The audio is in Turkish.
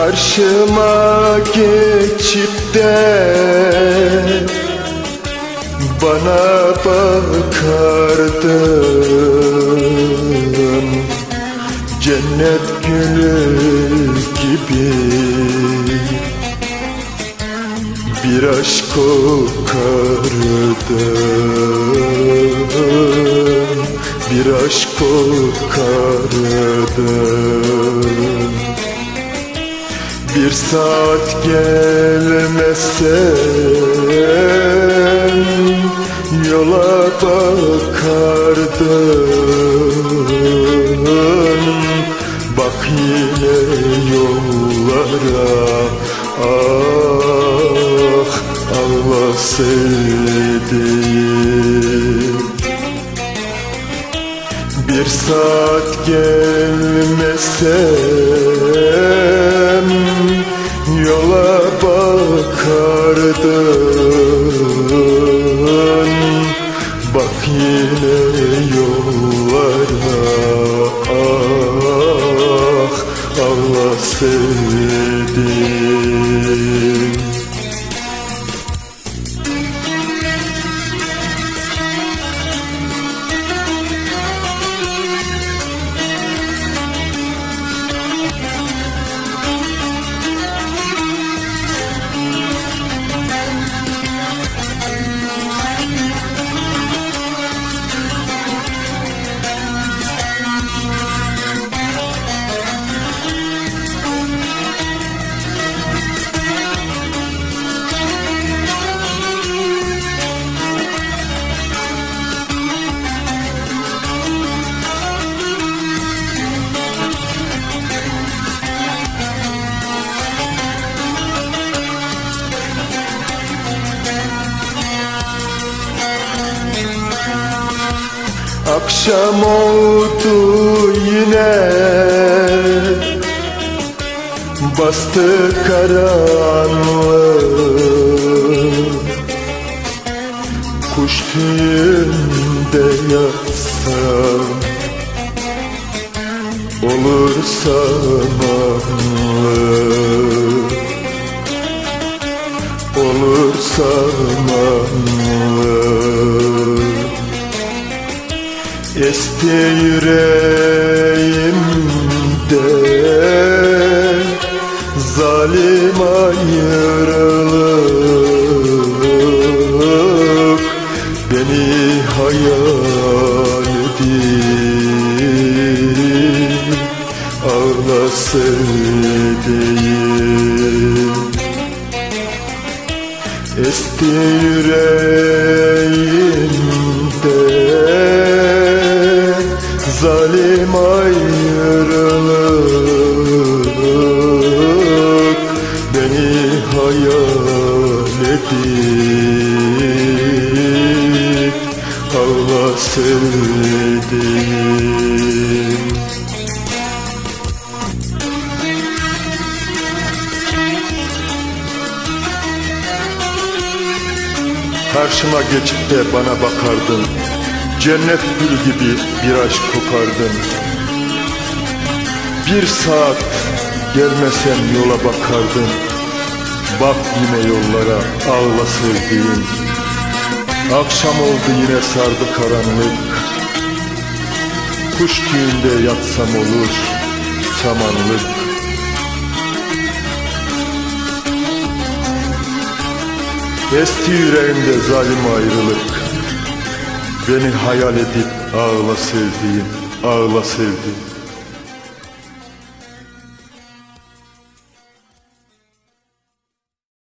Karşıma geçip de bana bakardın. Cennet gülü gibi bir aşk kokardın. Bir aşk kokardın bir saat gelmesen yola bakardın Bak yine yollara ah Allah bir saat gelmesem bakardın Bak yine yollara ah Allah sevdim Akşam oldu yine. Bastı karanlık. Kuş tüyünde yatsam Olur samanlık Olur samanlık Esti yüreğimde. Zalim ayrılık Beni hayal edip Ağla sevdiğim. Esti yüreğimde Zalim ayrılık Beni hayal edip Allah sevdiğim. Karşıma geçip de bana bakardın Cennet gülü gibi bir aşk kokardın. Bir saat gelmesen yola bakardın. Bak yine yollara ağla sevdiğim Akşam oldu yine sardı karanlık. Kuş tüyünde yatsam olur samanlık. Esti yüreğimde zalim ayrılık Beni hayal edip ağla sevdiğim, ağla sevdiğim